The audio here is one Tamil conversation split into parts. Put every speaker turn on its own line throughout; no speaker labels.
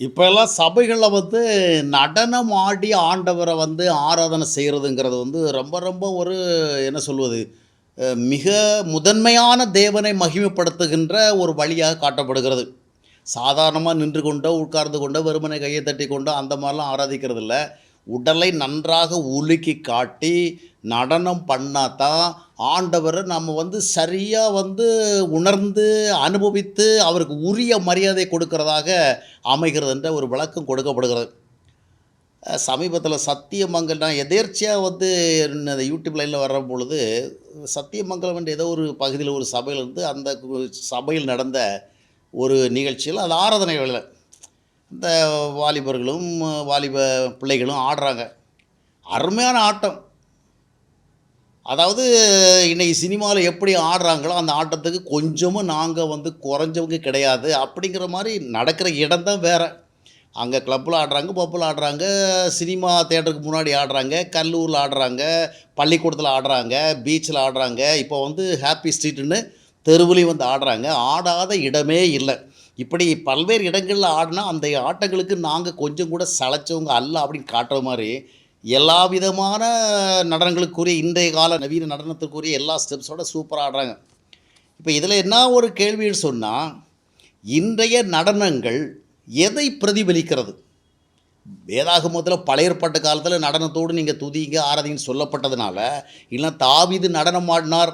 இப்போல்லாம் சபைகளில் வந்து நடனம் ஆடி ஆண்டவரை வந்து ஆராதனை செய்கிறதுங்கிறது வந்து ரொம்ப ரொம்ப ஒரு என்ன சொல்வது மிக முதன்மையான தேவனை மகிமைப்படுத்துகின்ற ஒரு வழியாக காட்டப்படுகிறது. சாதாரணமாக நின்று கொண்டோ உட்கார்ந்து கொண்டோ வெறுமனை கையை தட்டி கொண்டோ அந்த மாதிரிலாம் ஆராதிக்கிறது இல்லை உடலை நன்றாக உலுக்கி காட்டி நடனம் பண்ணாதான் ஆண்டவரை நம்ம வந்து சரியாக வந்து உணர்ந்து அனுபவித்து அவருக்கு உரிய மரியாதை கொடுக்கறதாக அமைகிறது என்ற ஒரு விளக்கம் கொடுக்கப்படுகிறது. சமீபத்தில் சத்தியமங்கல் நான் எதேர்ச்சியாக வந்து இந்த யூடியூப் லைனில் வர்ற பொழுது சத்தியமங்கலம் என்ற ஏதோ ஒரு பகுதியில் ஒரு சபையில் இருந்து அந்த சபையில் நடந்த ஒரு நிகழ்ச்சியில் அது ஆராதனை வேலை இந்த வாலிபர்களும் வாலிப பிள்ளைகளும் ஆடுறாங்க. அருமையான ஆட்டம். அதாவது இன்றைக்கி சினிமாவில் எப்படி ஆடுறாங்களோ அந்த ஆட்டத்துக்கு கொஞ்சமும் நாங்கள் வந்து குறைஞ்சவங்க கிடையாது. அப்படிங்கிற மாதிரி நடக்கிற இடம் தான் வேறு. அங்கே கிளப்பில் ஆடுறாங்க பப்பில் ஆடுறாங்க சினிமா தேட்டருக்கு முன்னாடி ஆடுறாங்க கல்லூரில் ஆடுறாங்க பள்ளிக்கூடத்தில் ஆடுறாங்க பீச்சில் ஆடுறாங்க. இப்போ வந்து ஹாப்பி ஸ்ட்ரீட்டுன்னு தெருவுலேயும் வந்து ஆடுறாங்க. ஆடாத இடமே இல்லை. இப்படி பல்வேறு இடங்களில் ஆடினா அந்த ஆட்டங்களுக்கு நாங்கள் கொஞ்சம் கூட சளைச்சவங்க அல்ல அப்படின்னு காட்டுற மாதிரி எல்லா விதமான நடனங்களுக்குரிய இன்றைய கால நவீன நடனத்துக்குரிய எல்லா ஸ்டெப்ஸோட சூப்பராக ஆடுறாங்க. இப்போ இதில் என்ன ஒரு கேள்வின்னு சொன்னால் இன்றைய நடனங்கள் எதை பிரதிபலிக்கிறது? வேதாகமத்தில் பழைய ஏற்பாட்டு காலத்தில் நடனத்தோடு நீங்கள் துதிங்க ஆரதின்னு சொல்லப்பட்டதுனால இல்லைன்னா தாவிது நடனம் ஆடினார்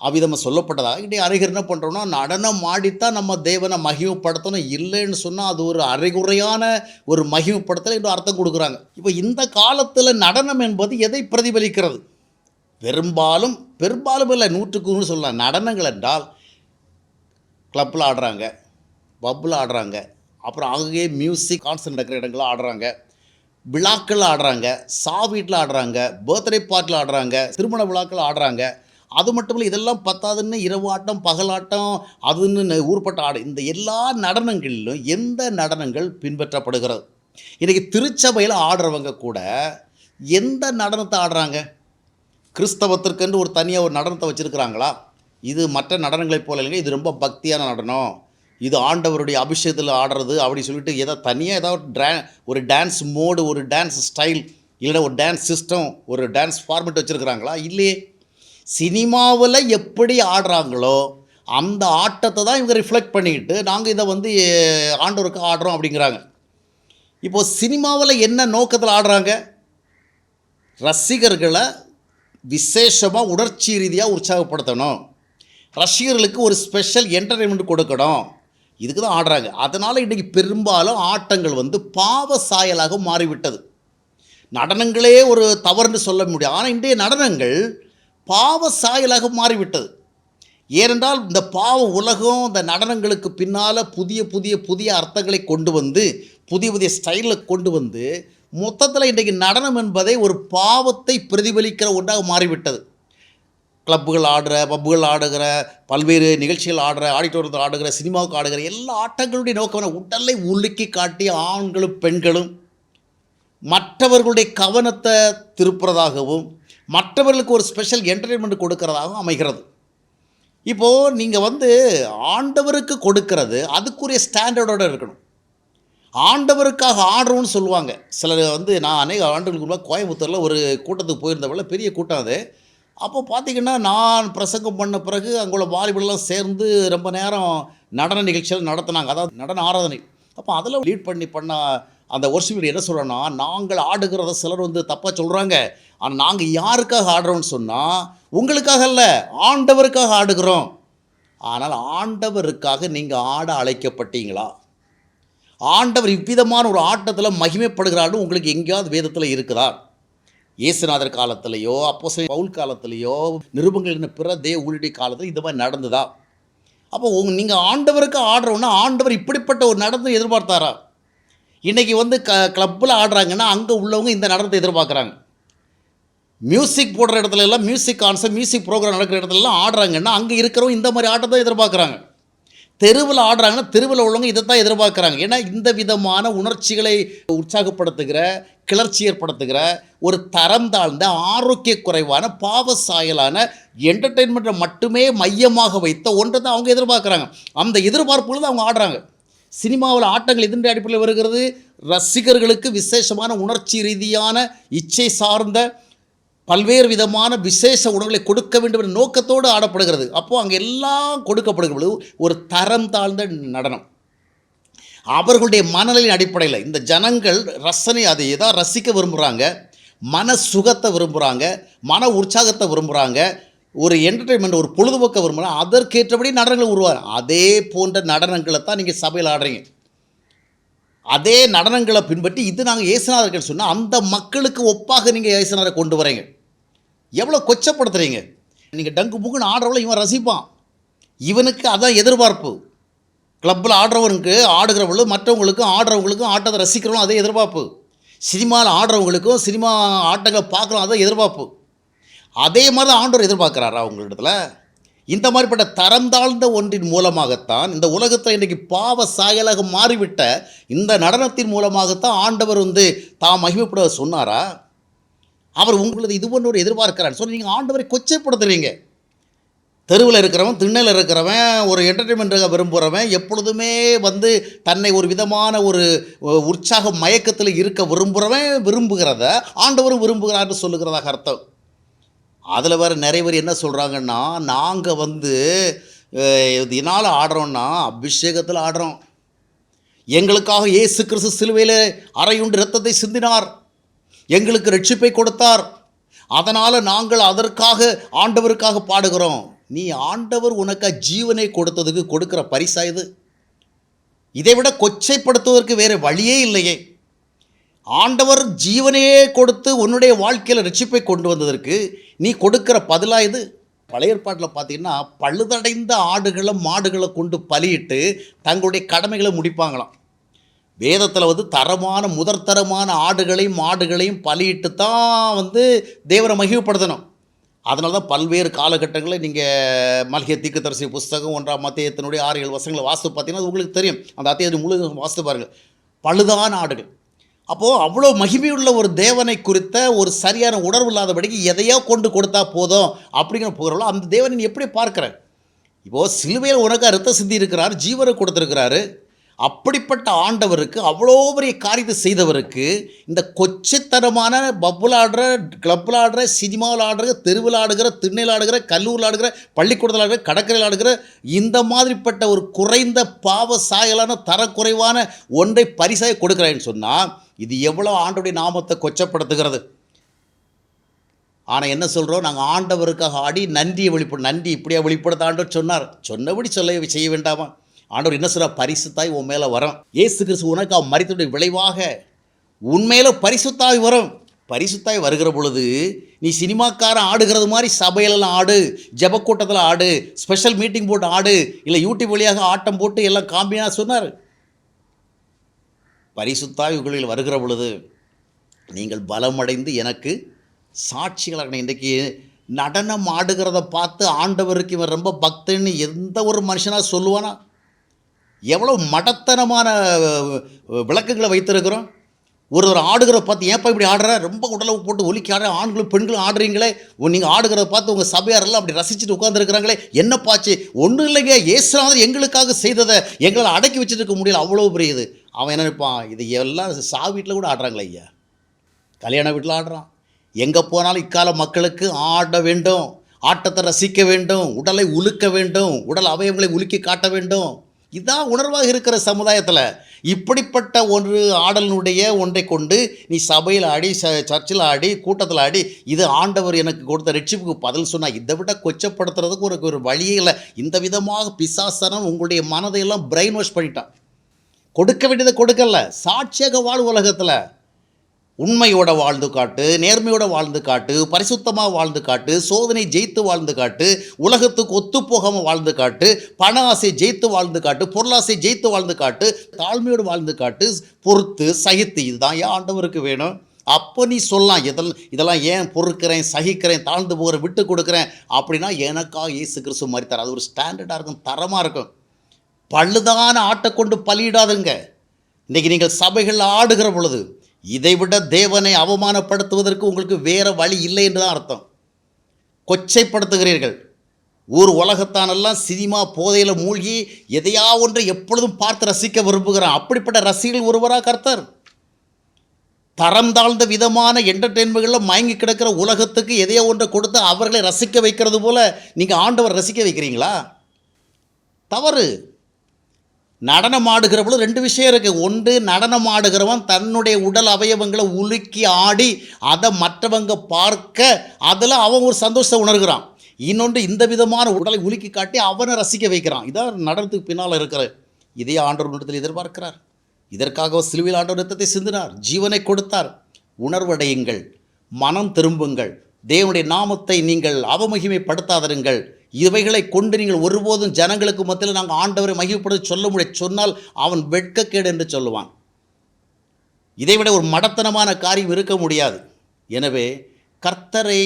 அவ்விதமாக சொல்லப்பட்டதாக. இன்றைய அறிஞர் என்ன பண்ணுறோம்னா நடனம் ஆடித்தான் நம்ம தேவனை மகிமைப்படுத்தணும். இல்லைன்னு சொன்னால் அது ஒரு அரைகுறையான ஒரு மகிமைப்படுத்தல் என்று அர்த்தம் கொடுக்குறாங்க. இப்போ இந்த காலத்தில் நடனம் என்பது எதை பிரதிபலிக்கிறது? பெரும்பாலும் பெரும்பாலும் இல்லை நூற்றுக்கு நூறு சொல்லலாம். நடனங்கள் என்றால் கிளப்பில் ஆடுறாங்க பப்பில் ஆடுறாங்க அப்புறம் அங்கேயே மியூசிக் கான்சர்ட் நடக்கிற இடங்களில் ஆடுறாங்க விழாக்கள் ஆடுறாங்க சா வீட்டில் ஆடுறாங்க பர்த்டே பார்ட்டில் ஆடுறாங்க திருமண விழாக்கள் ஆடுறாங்க அது மட்டும் இல்லை இதெல்லாம் பத்தாதுன்னு இரவாட்டம் பகலாட்டம் அதுன்னு ஊர்பட்ட ஆடு. இந்த எல்லா நடனங்களிலும் எந்த நடனங்கள் பின்பற்றப்படுகிறது? இன்றைக்கி திருச்சபையில் ஆடுறவங்க கூட எந்த நடனத்தை ஆடுறாங்க? கிறிஸ்தவத்திற்கென்று ஒரு தனியாக ஒரு நடனத்தை வச்சுருக்கிறாங்களா? இது மற்ற நடனங்களைப் போல இல்லைங்க இது ரொம்ப பக்தியான நடனம். இது ஆண்டவருடைய அபிஷேகத்தில் ஆடுறது அப்படி சொல்லிட்டு ஏதோ தனியாக ஏதாவது ட்ரா ஒரு டான்ஸ் மோடு ஒரு டான்ஸ் ஸ்டைல் இல்லைன்னா ஒரு டான்ஸ் சிஸ்டம் ஒரு டான்ஸ் ஃபார்மெட் வச்சுருக்கிறாங்களா? இல்லையே. சினிமாவில் எப்படி ஆடுறாங்களோ அந்த ஆட்டத்தை தான் இவங்க ரிஃப்ளெக்ட் பண்ணிக்கிட்டு நாங்கள் இதை வந்து ஆண்டோருக்கு ஆடுறோம் அப்படிங்கிறாங்க. இப்போது சினிமாவில் என்ன நோக்கத்தில் ஆடுறாங்க? ரசிகர்களை விசேஷமாக உணர்ச்சி ரீதியாக உற்சாகப்படுத்தணும். ரசிகர்களுக்கு ஒரு ஸ்பெஷல் என்டர்டைன்மெண்ட் கொடுக்கணும். இதுக்கு தான் ஆடுறாங்க. அதனால் இன்றைக்கி பெரும்பாலும் ஆட்டங்கள் வந்து பாவ சாயலாக மாறிவிட்டது. நடனங்களே ஒரு தவறுன்னு சொல்ல முடியும் ஆனால் இன்றைய நடனங்கள் பாவ சாயலாக மாறிவிட்டது. ஏனென்றால் இந்த பாவ உலகம் இந்த நடனங்களுக்கு பின்னால் புதிய புதிய புதிய அர்த்தங்களை கொண்டு வந்து புதிய புதிய ஸ்டைலில் கொண்டு வந்து மொத்தத்தில் இன்றைக்கு நடனம் என்பதை ஒரு பாவத்தை பிரதிபலிக்கிற ஒன்றாக மாறிவிட்டது. கிளப்புகள் ஆடுற பப்புகள் ஆடுகிற பல்வேறு நிகழ்ச்சிகள் ஆடுற ஆடிட்டோரியத்தில் ஆடுகிற சினிமாவுக்கு ஆடுகிற எல்லா ஆட்டங்களுடைய நோக்கம் உடலை உலுக்கி காட்டி ஆண்களும் பெண்களும் மற்றவர்களுடைய கவனத்தை திருப்புறதாகவும் மற்றவர்களுக்கு ஒரு ஸ்பெஷல் என்டர்டெயின்மெண்ட் கொடுக்கறதாகவும் அமைகிறது. இப்போது நீங்கள் வந்து ஆண்டவருக்கு கொடுக்கறது அதுக்குரிய ஸ்டாண்டர்டோடு இருக்கணும். ஆண்டவருக்காக ஆடுறோம்னு சொல்லுவாங்க. சிலர் வந்து நான் அநேக ஆண்டுகளுக்கு முன்பாக கோயம்புத்தூரில் ஒரு கூட்டத்துக்கு போயிருந்தவங்கள பெரிய கூட்டம் அது. அப்போ பார்த்தீங்கன்னா நான் பிரசங்கம் பண்ண பிறகு அங்குள்ள வாலிபர்லாம் சேர்ந்து ரொம்ப நேரம் நடன நிகழ்ச்சிகள் நடத்தினாங்க. அதாவது நடன ஆராதனை. அப்போ அதில் லீட் பண்ணி பண்ண அந்த ஒர்ஷிப் என்ன சொல்கிறேன்னா நாங்கள் ஆடுகிறத சிலர் வந்து தப்பாக சொல்கிறாங்க ஆனால் நாங்கள் யாருக்காக ஆடுறோம்னு சொன்னால் உங்களுக்காக இல்லை ஆண்டவருக்காக ஆடுகிறோம். ஆனால் ஆண்டவருக்காக நீங்கள் ஆட அழைக்கப்பட்டீங்களா? ஆண்டவர் இவ்விதமான ஒரு ஆட்டத்தில் மகிமைப்படுகிறான்னு உங்களுக்கு எங்கேயாவது வேதத்தில் இருக்குதா? இயேசுநாதர் காலத்திலேயோ அப்போ பவுல் காலத்திலேயோ நிருபங்கள் பிற தேவ ஊழிய காலத்தில் இந்த மாதிரி நடந்ததா? அப்போ உங்க நீங்கள் ஆண்டவருக்கு ஆடுறோன்னா ஆண்டவர் இப்படிப்பட்ட ஒரு நடனம் எதிர்பார்த்தாரா? இன்றைக்கி வந்து க கிளப்பில் ஆடுறாங்கன்னா அங்கே உள்ளவங்க இந்த நடனத்தை எதிர்பார்க்குறாங்க. மியூசிக் போடுற இடத்துல எல்லாம் மியூசிக் கான்சர்ட் மியூசிக் ப்ரோக்ராம் நடக்கிற இடத்துலலாம் ஆடுறாங்கன்னா அங்கே இருக்கிறவங்க இந்த மாதிரி ஆட்டத்தை எதிர்பார்க்குறாங்க. தெருவில் ஆடுறாங்கன்னா தெருவில் உள்ளவங்க இதை தான் எதிர்பார்க்குறாங்க. ஏன்னா இந்த விதமான உணர்ச்சிகளை உற்சாகப்படுத்துகிற கிளர்ச்சி ஏற்படுத்துகிற ஒரு தரம் தாழ்ந்த ஆரோக்கிய குறைவான பாவ சாயலான என்டர்டெயின்மெண்ட்டை மட்டுமே மையமாக வைத்த ஒன்றை தான் அவங்க எதிர்பார்க்குறாங்க. அந்த எதிர்பார்ப்புல தான் அவங்க ஆடுறாங்க. சினிமாவில் ஆட்டங்கள் எதிர்ந்த அடிப்படையில் வருகிறது. ரசிகர்களுக்கு விசேஷமான உணர்ச்சி ரீதியான இச்சை சார்ந்த பல்வேறு விதமான விசேஷ உணவுகளை கொடுக்க வேண்டும் என்ற நோக்கத்தோடு ஆடப்படுகிறது. அப்போது அங்கே எல்லாம் கொடுக்கப்படுகிறது ஒரு தரம் தாழ்ந்த நடனம். அவர்களுடைய மனநிலையின் அடிப்படையில் இந்த ஜனங்கள் ரசனை அதை எதாவது ரசிக்க விரும்புகிறாங்க மன சுகத்தை விரும்புகிறாங்க மன உற்சாகத்தை விரும்புகிறாங்க ஒரு என்டர்டெயின்மெண்ட் ஒரு பொழுதுபோக்கை விரும்புகிறாங்க அதற்கேற்றபடி நடனங்கள் உருவாங்க அதே போன்ற நடனங்களை தான் நீங்கள் சபையில் ஆடுறீங்க. அதே நடனங்களை பின்பற்றி இது நாங்கள் இயேசுநாதர்கள் சொன்னால் அந்த மக்களுக்கு ஒப்பாக நீங்கள் இயேசுநாதரை கொண்டு வரீங்க. எவ்வளோ கொச்சப்படுத்துகிறீங்க நீங்கள் டங்கு முங்குன்னு ஆடுறவள இவன் ரசிப்பான். இவனுக்கு அதான் எதிர்பார்ப்பு. கிளப்பில் ஆடுறவனுக்கு ஆடுகிறவங்களும் மற்றவங்களுக்கும் ஆடுறவங்களுக்கும் ஆட்டத்தை ரசிக்கிறவங்களும் அதே எதிர்பார்ப்பு. சினிமாவில் ஆடுறவங்களுக்கும் சினிமா ஆட்டங்களை பார்க்குறோம் அதே எதிர்பார்ப்பு. அதே மாதிரி தான் ஆண்டவர் எதிர்பார்க்குறாரா அவங்களிடத்துல இந்த மாதிரிப்பட்ட தரம் தாழ்ந்த ஒன்றின் மூலமாகத்தான் இந்த உலகத்தில் இன்றைக்கு பாவ சாயலாக மாறிவிட்ட இந்த நடனத்தின் மூலமாகத்தான் ஆண்டவர் வந்து தாம் மகிமைப்பட சொன்னாரா? அவர் உங்களது இது ஒன்று ஒரு எதிர்பார்க்கிறார். சொல்லி நீங்கள் ஆண்டவரை கொச்சைப்படுத்துறீங்க. தெருவில் இருக்கிறவன் திண்ணையில் இருக்கிறவன் ஒரு என்டர்டெயின்மெண்ட்டாக விரும்புகிறவன் எப்பொழுதுமே வந்து தன்னை ஒரு விதமான ஒரு உற்சாக மயக்கத்தில் இருக்க விரும்புகிறவன் விரும்புகிறத ஆண்டவரும் விரும்புகிறார்னு சொல்லுகிறதாக அர்த்தம். அதில் வேறு நிறைய பேர் என்ன சொல்கிறாங்கன்னா நாங்கள் வந்து இதனால் ஆடுறோன்னா அபிஷேகத்தில் ஆடுறோம். எங்களுக்காக ஏசு கிறிஸ்து சிலுவையில் அறையுண்டு ரத்தத்தை சிந்தினார். எங்களுக்கு ரட்சிப்பை கொடுத்தார். அதனால் நாங்கள் அதற்காக ஆண்டவருக்காக பாடுகிறோம். நீ ஆண்டவர் உனக்கு ஜீவனை கொடுத்ததுக்கு கொடுக்குற பரிசா இது? இதை விட கொச்சைப்படுத்துவதற்கு வேறு வழியே இல்லையே. ஆண்டவர் ஜீவனையே கொடுத்து உன்னுடைய வாழ்க்கையில் ரட்சிப்பை கொண்டு வந்ததற்கு நீ கொடுக்கிற பதிலாக இது பழைய ஏற்பாட்டில் பார்த்தீங்கன்னா பழுதடைந்த ஆடுகளை மாடுகளை கொண்டு பலியிட்டு தங்களுடைய கடமைகளை முடிப்பாங்களாம். வேதத்தில் வந்து தரமான முதற்தரமான ஆடுகளையும் மாடுகளையும் பலியிட்டு தான் வந்து தேவரை மகிழ்ப்படுத்தணும் அதனால தான் பல்வேறு காலகட்டங்களில் நீங்கள் மல்கிய தீக்குத்தரசி புஸ்தகம் ஒன்றாம் மத்தியத்தினுடைய ஆறு ஏழு வசங்களை வாஸ்து பார்த்தீங்கன்னா அது உங்களுக்கு தெரியும். அந்த அத்தியாயத்தை முழு வாசித்து பாருங்கள். பழுதான ஆடுகள். அப்போது அவ்வளோ மகிமையுள்ள ஒரு தேவனை குறித்த ஒரு சரியான உணர்வு இல்லாதபடிக்கு எதையோ கொண்டு கொடுத்தா போதும் அப்படிங்கிற போகிறோம் அந்த தேவனை நீ எப்படி பார்க்குற? இப்போது சிலுவையில் உனக்கு ரத்த சிந்தி இருக்கிறார் ஜீவனை கொடுத்துருக்கிறாரு. அப்படிப்பட்ட ஆண்டவருக்கு அவ்வளோ பெரிய காரியத்தை செய்தவருக்கு இந்த கொச்சத்தனமான பப்புல ஆடுற கிளப்பில் ஆடுற சினிமாவில் ஆடுற தெருவில் ஆடுகிற திண்ணையில் ஆடுகிற கல்லூரில் ஆடுகிற பள்ளிக்கூடத்தில் ஆடுகிற கடற்கரையில் ஆடுகிற இந்த மாதிரிப்பட்ட ஒரு குறைந்த பாவ சாயலான தரக்குறைவான ஒன்றை பரிசாக கொடுக்குறேன்னு சொன்னால் இது எவ்வளோ ஆண்டுடைய நாமத்தை கொச்சப்படுத்துகிறது? ஆனால் என்ன சொல்கிறோம் நாங்கள் ஆண்டவருக்காக ஆடி நன்றியை வெளிப்பட நன்றி இப்படியா வெளிப்படுத்த ஆண்டவர் சொன்னார். சொன்னபடி சொல்ல செய்ய வேண்டாமா? ஆண்டவர் என்ன சொல்கிறார் பரிசுத்தாய் உன் மேலே வரும். ஏசு கிறிஸ்து உனக்கு அவன் மறித்துடைய விளைவாக உண்மையில் பரிசுத்தாய் வரும். பரிசுத்தாய் வருகிற பொழுது நீ சினிமாக்காரன் ஆடுகிறது மாதிரி சபையிலலாம் ஆடு ஜெபக்கூட்டத்தில் ஆடு ஸ்பெஷல் மீட்டிங் போட்டு ஆடு இல்லை யூடியூப் வழியாக ஆட்டம் போட்டு எல்லாம் காம்பினா சொன்னார். பரிசுத்தாய் வருகிற பொழுது நீங்கள் பலமடைந்து எனக்கு சாட்சிகளாக இன்றைக்கி நடனம் ஆடுகிறத பார்த்து ஆண்டவருக்கு இவன் ரொம்ப பக்தன்னு எந்த ஒரு மனுஷனாக சொல்லுவானா? எவ்வளோ மடத்தனமான விளக்குகளை விளக்கங்களை வைத்திருக்கிறோம். ஒருவர் ஆடுகிறத பார்த்து ஏன்ப்பா இப்படி ஆடுற? ரொம்ப உடலை போட்டு ஒலிக்கி ஆடுற? ஆண்களும் பெண்களும் ஆடுறீங்களே? நீங்கள் ஆடுகிறத பார்த்து உங்கள் சபையாரெல்லாம் அப்படி ரசிச்சுட்டு உட்காந்துருக்குறாங்களே என்னப்பாச்சு ஒன்றும் இல்லைங்க. ஏசுநாதர் எங்களுக்காக செய்ததை எங்களால் அடக்கி வச்சுட்டு இருக்க முடியல அவ்வளோ பெரியது அவன் என்ன நினைப்பான் இது எல்லாம் சா வீட்டில் கூட ஆடுறாங்களே ஐயா. கல்யாண வீட்டில் ஆடுறான். எங்கே போனாலும் இக்கால மக்களுக்கு ஆட வேண்டும் ஆட்டத்தை ரசிக்க வேண்டும் உடலை உலுக்க வேண்டும் உடல் அவயவங்களை உலுக்கி காட்ட வேண்டும். இதுதான் உணர்வாக இருக்கிற சமுதாயத்தில். இப்படிப்பட்ட ஒரு ஆடலினுடைய ஒன்றை கொண்டு நீ சபையில் ஆடி ச சர்ச்சில் ஆடி கூட்டத்தில் ஆடி இது ஆண்டவர் எனக்கு கொடுத்த ரட்சிப்புக்கு பதில் சொன்னால் இதை விட கொச்சப்படுத்துறதுக்கு ஒரு ஒரு வழியே இல்லை. இந்த விதமாக பிசாசனம் உங்களுடைய மனதையெல்லாம் பிரெயின் வாஷ் பண்ணிட்டான். கொடுக்க வேண்டியதை கொடுக்கல. சாட்சியாக வாழ் உலகத்தில். உண்மையோட வாழ்ந்து காட்டு நேர்மையோட வாழ்ந்து காட்டு பரிசுத்தமாக வாழ்ந்து காட்டு சோதனை ஜெயித்து வாழ்ந்து காட்டு உலகத்துக்கு ஒத்துப்போகாமல் வாழ்ந்து காட்டு பண ஆசை ஜெயித்து வாழ்ந்து காட்டு பொருளாசை ஜெயித்து வாழ்ந்து காட்டு தாழ்மையோடு வாழ்ந்து காட்டு பொறுத்து சகித்து இதுதான் ஏன் ஆண்டவருக்கு வேணும்? அப்போ நீ சொல்லலாம் இதெல்லாம் இதெல்லாம் ஏன் பொறுக்கிறேன் சகிக்கிறேன் தாழ்ந்து போகிறேன் விட்டு கொடுக்குறேன்? அப்படின்னா எனக்காக ஏசு கிறிஸ்து மாதிரி தர அது ஒரு ஸ்டாண்டர்டாக இருக்கும் தரமாக இருக்கும். பழுதான ஆட்டை கொண்டு பலியிடாதுங்க. இன்றைக்கி நீங்கள் சபைகளில் ஆடுகிற பொழுது இதைவிட தேவனை அவமானப்படுத்துவதற்கு உங்களுக்கு வேறு வழி இல்லை என்று தான் அர்த்தம். கொச்சைப்படுத்துகிறீர்கள். ஊர் உலகத்தானெல்லாம் சினிமா போதையில் மூழ்கி எதையா ஒன்றை எப்பொழுதும் பார்த்து ரசிக்க விரும்புகிறான். அப்படிப்பட்ட ரசிகர்கள் ஒருவராக கர்த்தர்? தரம் தாழ்ந்த விதமான என்டர்டெயின்மெண்ட்களில் மயங்கி கிடக்கிற உலகத்துக்கு எதையோ ஒன்றை கொடுத்து அவர்களை ரசிக்க வைக்கிறது போல் நீங்கள் ஆண்டவர் ரசிக்க வைக்கிறீங்களா? தவறு. நடனம் ஆடுகிற பொழுது ரெண்டு விஷயம் இருக்குது ஒன்று நடனம் ஆடுகிறவன் தன்னுடைய உடல் அவயவங்களை உலுக்கி ஆடி அதை மற்றவங்க பார்க்க அதில் அவன் ஒரு சந்தோஷத்தை உணர்கிறான். இன்னொன்று இந்த விதமான உடலை உலுக்கி காட்டி அவனை ரசிக்க வைக்கிறான். இதான் நடனத்துக்கு பின்னால் இருக்கிற இதே ஆண்டவர் நிறுத்தத்தில் எதிர்பார்க்கிறார். இதற்காக சிலுவில் சிலுவையில் ஆண்டவர் நிறுத்தத்தை சிந்தினார். ஜீவனை கொடுத்தார். உணர்வடையுங்கள். மனம் திரும்புங்கள். தேவனுடைய நாமத்தை நீங்கள் அவமகிமைப்படுத்தாதருங்கள். இவைகளை கொண்டு நீங்கள் ஒருபோதும் ஜனங்களுக்கு மத்தியில் நாங்கள் ஆண்டவரை மகிமைப்படுத்த சொல்ல முடியாது சொன்னால் அவன் வெட்கக்கேடு என்று சொல்லுவான். இதைவிட ஒரு மடத்தனமான காரியம் இருக்க முடியாது. எனவே கர்த்தரை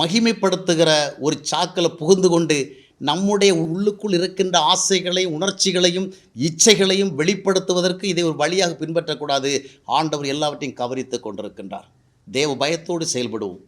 மகிமைப்படுத்துகிற ஒரு சாக்கில் புகுந்து கொண்டு நம்முடைய உள்ளுக்குள் இருக்கின்ற ஆசைகளையும் உணர்ச்சிகளையும் இச்சைகளையும் வெளிப்படுத்துவதற்கு இதை ஒரு வழியாக பின்பற்றக்கூடாது. ஆண்டவர் எல்லாவற்றையும் கவனித்து கொண்டிருக்கின்றார். தேவ பயத்தோடு செயல்படுவோம்.